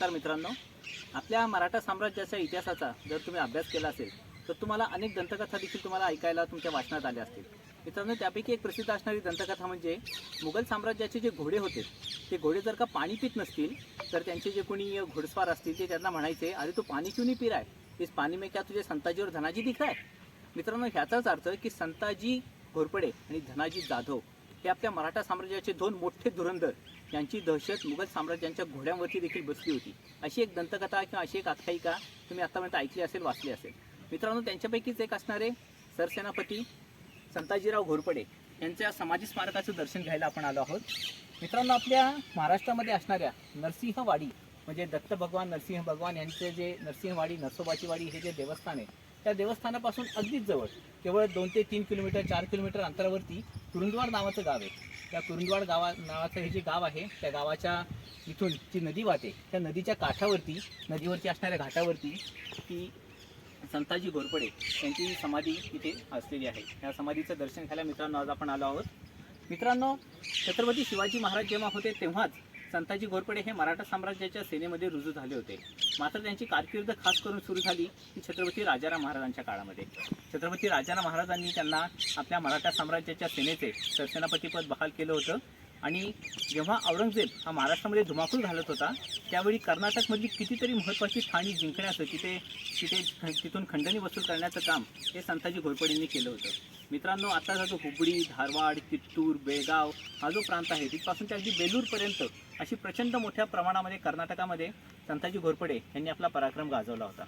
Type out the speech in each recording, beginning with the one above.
मित्रांनो. आपल्या मराठा साम्राज्याच्या इतिहासाचा जर तुम्ही अभ्यास केला असेल तर तुम्हाला अनेक दंतकथा देखील तुम्हाला ऐकायला तुमच्या वाचनात आल्या असतील. मित्रांनो त्यापैकी एक प्रसिद्ध असणारी दंतकथा म्हणजे मुघल साम्राज्याचे जे घोडे होते ते घोडे जर का पाणी पित नसतील तर त्यांचे जे कोणी घोडस्वार असतील ते त्यांना म्हणायचे अरे तू पाणी क्यों नहीं पी रहा इस पाणी में क्या तुझे संताजी और धनाजी दिख आहे मित्रांनो ह्याचाच अर्थ की संताजी घोरपडे आणि धनाजी जाधव हे आपल्या मराठा साम्राज्याचे दोन मोठे धुरंधर यांची दहशत मुघल साम्राज्यांच्या घोड्यांवरती देखील बसली होती. अशी एक दंतकथा किंवा अशी एक आख्यायिका तुम्ही आतापर्यंत ऐकली असेल वाचली असेल. मित्रांनो त्यांच्यापैकीच एक असणारे सरसेनापती संताजीराव घोरपडे. यांच्या समाधी स्मारकाचं दर्शन घ्यायला आपण आलो आहोत. मित्रांनो आपल्या महाराष्ट्रामध्ये असणाऱ्या नरसिंहवाडी म्हणजे दत्त भगवान नरसिंह भगवान यांचे जे नरसिंहवाडी नरसोबाची वाडी हे जे देवस्थान आहे त्या देवस्थानापासून अगदीच जवळ. केवळ दोन ते तीन किलोमीटर चार किलोमीटर अंतरावरती कुरुंदवाड नावाचं गाव आहे. त्या कुरुंदवाड गावा नावाचं हे जे गाव आहे त्या गावाच्या इथून जी नदी वाहते त्या नदीच्या काठावरती नदीवरती असणाऱ्या घाटावरती ती संताजी घोरपडे यांची समाधी इथे असलेली आहे. या समाधीचं दर्शन घ्यायला मित्रांनो आज आपण आलो आहोत. मित्रांनो छत्रपती शिवाजी महाराज जेव्हा होते तेव्हाच संताजी घोरपडे हे मराठा साम्राज्याच्या सेनेमध्ये रुजू झाले होते. मात्र त्यांची कारकीर्द खास करून सुरू झाली ती छत्रपती राजाराम महाराजांच्या काळामध्ये. छत्रपती राजाराम महाराजांनी त्यांना आपल्या मराठा साम्राज्याच्या सेनेचे सरसेनापतीपद बहाल केलं होतं. आणि जेव्हा औरंगजेब हा महाराष्ट्रामध्ये धुमाकूळ घालत होता त्यावेळी कर्नाटकमधली कितीतरी महत्त्वाची ठाणी जिंकण्याचं तिथे तिथे तिथून खंडणी वसूल करण्याचं काम हे संताजी घोरपडेंनी केलं होतं. मित्रांनो आताचा जो हुबळी धारवाड कित्तूर बेळगाव हा जो प्रांत आहे तिथपासून ते अगदी बेलूरपर्यंत अशी प्रचंड मोठ्या प्रमाणामध्ये कर्नाटकामध्ये संताजी घोरपडे यांनी आपला पराक्रम गाजवला होता.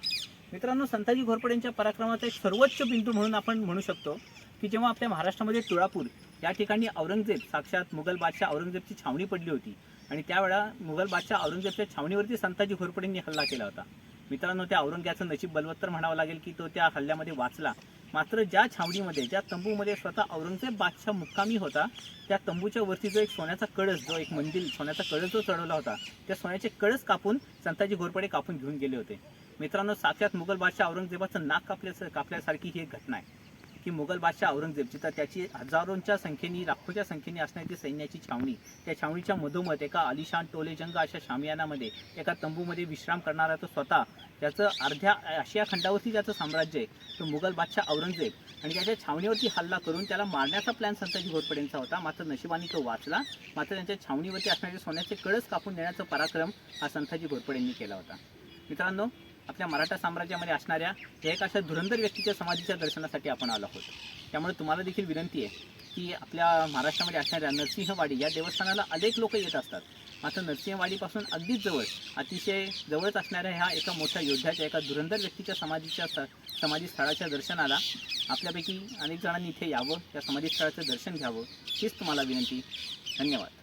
मित्रांनो संताजी घोरपडेंच्या पराक्रमाचा एक सर्वोच्च बिंदू म्हणून आपण म्हणू शकतो की जेव्हा आपल्या महाराष्ट्रामध्ये तुळापूर या ठिकाणी औरंगजेब साक्षात मुघल बादशाह औरंगजेबची छावणी पडली होती आणि त्यावेळा मुघल बादशाह औरंगजेबच्या छावणीवरती संताजी घोरपडेंनी हल्ला केला होता. मित्रांनो त्या औरंग्याचं नशीब बलवत्तर म्हणावं लागेल की तो त्या हल्ल्यामध्ये वाचला मात्र ज्या छावणीमध्ये ज्या तंबूमध्ये स्वतः औरंगजेब बादशाह मुक्कामी होता त्या तंबूच्या वरती जो एक सोन्याचा कळस जो एक मंदिर सोन्याचा कळस जो चढवला होता त्या सोन्याचे कळस कापून संताजी घोरपडे कापून घेऊन गेले होते. मित्रांनो साक्षात मुघल बादशाह औरंगजेबाचं नाक कापल्यास कापल्यासारखी ही एक घटना आहे. की मुघल बादशाह औरंगजेब जिथं त्याची हजारोंच्या संख्येने लाखोच्या संख्येने असणारी सैन्याची छावणी त्या छावणीच्या मधोमध एका आलिशान टोलेजंग अशा शामियानामध्ये एका तंबूमध्ये विश्राम करणारा तो स्वतः त्याचं अर्ध्या आशिया खंडावरती ज्याचं साम्राज्य आहे. तो मुघल बादशाह औरंगजेब आणि त्याच्या छावणीवरती हल्ला करून त्याला मारण्याचा प्लॅन संताजी घोरपडेंचा होता. मात्र नशिबाने तो वाचला. मात्र त्यांच्या छावणीवरती असणारे सोन्याचे कळस कापून देण्याचा पराक्रम हा संताजी घोरपडेंनी केला होता. मित्रांनो आपल्या मराठा साम्राज्यामध्ये असणाऱ्या एक अशा धुरंधर व्यक्तीच्या समाधीच्या दर्शनासाठी आपण आलो आहोत. त्यामुळे तुम्हाला देखील विनंती आहे की आपल्या महाराष्ट्रामध्ये असणाऱ्या नरसिंहवाडी या देवस्थानाला अनेक लोक येत असतात. मात्र नरसिंहवाडीपासून अगदीच जवळ अतिशय जवळच असणाऱ्या ह्या एका मोठ्या योद्ध्याच्या एका धुरंधर व्यक्तीच्या समाधीच्या समाधी स्थळाच्या दर्शनाला आपल्यापैकी अनेक जणांनी इथे यावं त्या समाधी स्थळाचं दर्शन घ्यावं हीच तुम्हाला विनंती. धन्यवाद.